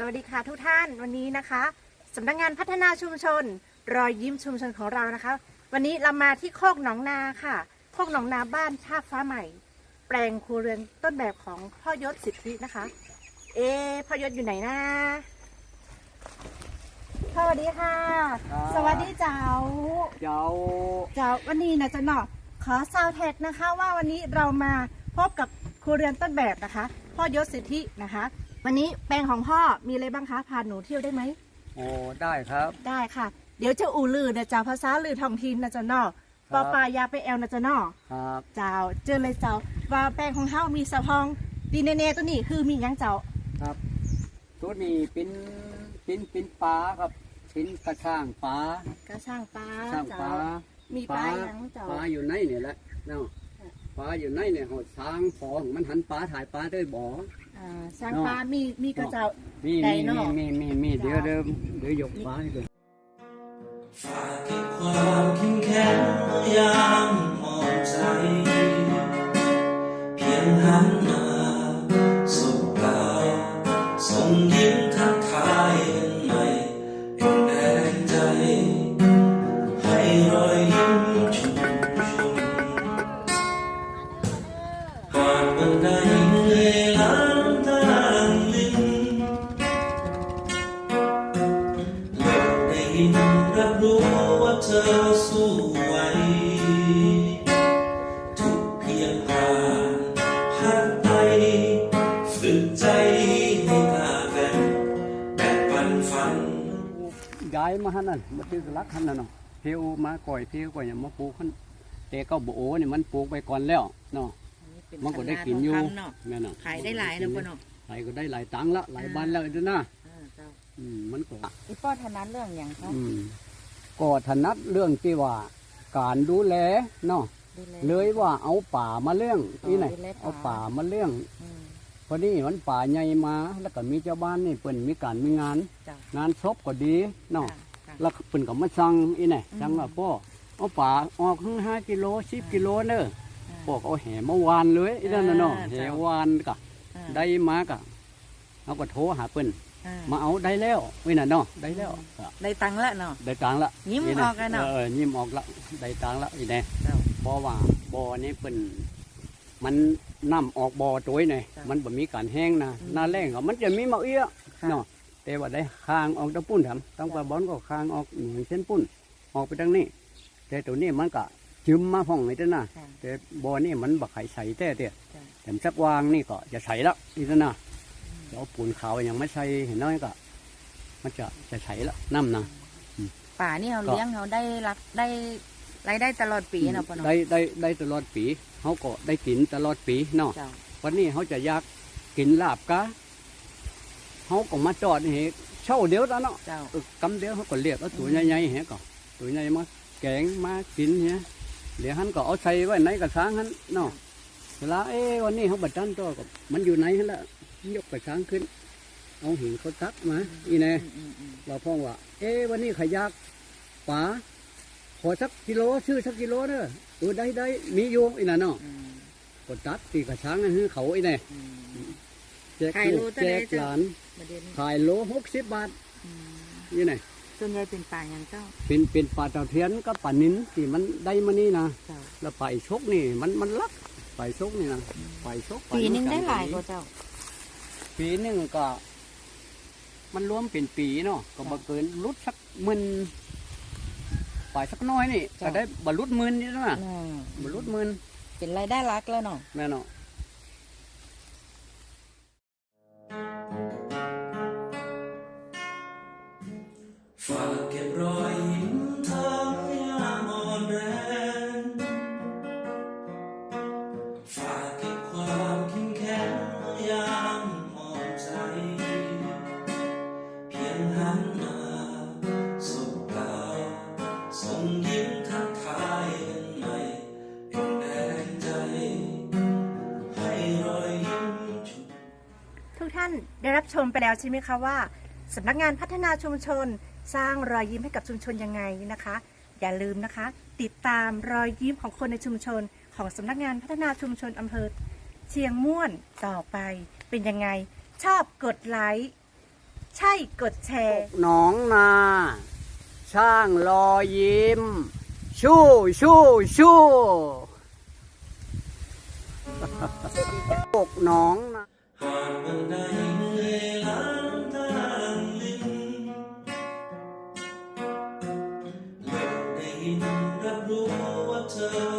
สวัสดีค่ะทุกท่านวันนี้นะคะสำนักงานพัฒนาชุมชน รอยยิ้มชุมชนของเรานะคะ วันนี้เรามาที่โคกหนองนาค่ะ โคกหนองนาบ้านชาติฟ้าใหม่ แปลงครัวเรือนต้นแบบของพ่อยศสิทธินะคะ เอะพ่อยศอยู่ไหนนะพ่อสวัสดีค่ะ ครับ สวัสดีเจ้า เจ้าเจ้าวันนี้นะจะเนาะขอซาวแท็กนะคะ ว่าวันนี้เรามาพบกับครัวเรือนต้นแบบนะคะ พ่อยศสิทธินะคะ วันนี้แปลงของพ่อมีอะไรบ้างคะพาหนูเที่ยวได้ไหมโอ้ได้ครับ ได้ค่ะ เดี๋ยวจะอู่ลือนะเจ้าภาษาลือท้องถิ่นนะเจ้าเนาะครัปอบปายาไปแอลนะเจ้าเนาะครับเจ้าเจอเลยเจ้าว่าแปลงของเฮามีสะพองดีเนเน่ตัวนี้คือมีหยังเจ้าครับตัวนี้เป็นเป็นเป็นปลาครับเป็นกระช่างปลากระช่างปลาช่างปเจ้าลามีปลาหยังเจ้าปลาอยู่ในเนี่ยแหละเนาะปลาอยู่ในเนี่ยหดช้างฟองมันหันปลาถ่ายปลาด้วยบ่อ อ่าช่างปลามีมีกระเจ้า มีไดมีโน่มีมีมีมีเดี๋ยวเดิมเดี๋ยวยกปลาให้ดู ฝากเก็บความเข้มแข็งเมื่อยามหมองใจ เพียงหันมา ด้ยินรับรู้ว่าเธอสู้ไหวทุกเพียงผ่านผ่านไปฝึกใจให้กล้าแกร่งแบ่งปันฝันย้ายมาหันนั่นมาตื้อกรักหันนั่นเนาะเพียวมาก่อยเพียวก่อยอย่างมาปลูกหันแต่ก็บ่โอ้เนี่ยมันปลูกไปก่อนแล้วเนาะมันก็ได้กินอยู่เป็นาทงคำเนาะแม่เนาะขายได้หลายนะพ่อเนาะขายก็ได้หลายตังค์ละหลายบันแล้วจ้ะนะเออเจ้า อืมมันก็อีป้อทนันเรื่องอย่างเขาอืมก็ถนัดเรื่องที่ว่า การดูแลเนาะดูแลเลยว่าเอาป่ามาเลี้ยงอ๋อนี่ไหนดูแลป่าเอาป่ามาเลี้ยงอืม พอดีมันป่าใหญ่มา แล้วก็มีเจ้าบ้านนี่เปิ่นมีการมีงานเจ้างานศพก็ดีเนาะ ค่ะค่ะแล้วก็เปิ่นก็มาสั่งอีไหนอืม สั่งว่าพ่อเอาป่าออกข้างห้ากิโลสิบกิโลเนอะอ่าพ่อก็เอาแห่มาวานเลยอีนั่นน่ะเนาะอ่าแห่เจ้าวานกะ อ่าได้มากะเอาก็โทรหาเปิ่นอ่า มาเอาได้แล้ววิน่ะเนาะได้แล้วก็ได้ตังค์แล้วเนาะได้ตังค์ละยิ้มนี่ออกกันเนาะเออยิ้มออกละได้ตังค์ละอีแน่เจ้าเพราะว่าบ่อนี่เป็นมันน้ำออกบ่อตัวนี่จ้ะมันบ่มีการแห้งนะอืมหน้าแรงก็มันจะมีมาเอี้ยค่ะเนาะแต่ว่าได้คางออกตะปุ้นทำต้องไปบอนก็คางออกเหมือนเส้นปุ้นออกไปทางนี้ แต่ตัวนี้มันก็จึมมาห้องนี่เด้อนะค่ะแต่บ่อนี่มันบักไข่ใสแต่เตี้ยจ้ะแต่สักวางนี่ก็จะใสละนี่เด้อนะ เดี๋ยวปูนขาวยังไม่ใส่เห็นน้อยก็ มันจะจะใสละน้ำนะป่านี่เขาก็เลี้ยงเขาได้รักได้รายได้ตลอดปีเนาะพ่อเนาะได้ได้ได้ตลอดปีเขาก็ได้กินตลอดปีเนาะเจ้าวันนี้เขาจะอยากกินลาบกะเขาก็มาจอดนี่เช่าเดียวแล้วเนาะเจ้าเออกำเดียวเขาก็เรียกเอาตัวใหญ่ๆเฮะก็ตัวใหญ่มาแกงมากินเฮะเดี๋ยวหันก็เอาใส่ไว้ในกระช้างหันเนาะเวลาเอ้วันนี้เขาบัดจันตัวก็มันอยู่ไหนหันละ ยกกระช้างขึ้น เอาหินเขาตักมาอีแน่อืมอืมอืมเราพ้องว่า เอ้วันนี้ขยากป๋าขอสักกิโลซื้อสักกิโลเด้อเออได้ได้มีอยู่อีน่ะเนาะอืมก็ตัดตีกระช้างให้เขาอีแน่อืมแจกขายลูโลกเท่าแจไหร่กเจ้าหลานประเด็นนี้ขายโลหกสิบบาทอืมนี่ไงส่วนใหญ่เป็นป่าอย่างเจ้า เป็นเป็นปลาตะเพียนกับปลานินที่มันได้มานี่นะเจ้าแล้วปลาอีชกนี่ มันมันลักปลาอีชกนี่นะปลาอีชกปีหนึงได้หลายกว่าเจ้า ปีหนึงก็ มันรวมเป็นปีเนาะก็บ่เกินรุดสักหมื่นปลายสักน้อยนี่จ้ะก็ได้บรรลุหมื่นนี่นะอืมบรรลุหมื่นเป็นรายได้หลักแล้วเนาะ แม่เนาะฝากเก็บรอย รับชมไปแล้วใช่ไหมคะว่าสำนักงานพัฒนาชุมชน สร้างรอยยิ้มให้กับชุมชนยังไงนะคะ อย่าลืมนะคะ ติดตามรอยยิ้มของคนในชุมชน ของสำนักงานพัฒนาชุมชนอำเภอเชียงม่วนต่อไปเป็นยังไง ชอบกดไลค์ใช่กดแชร์ หนองนาสร้างรอยยิ้ม ชู้ชู้ชู้ปกน้องนา ยินรับรู้ว่าเธอ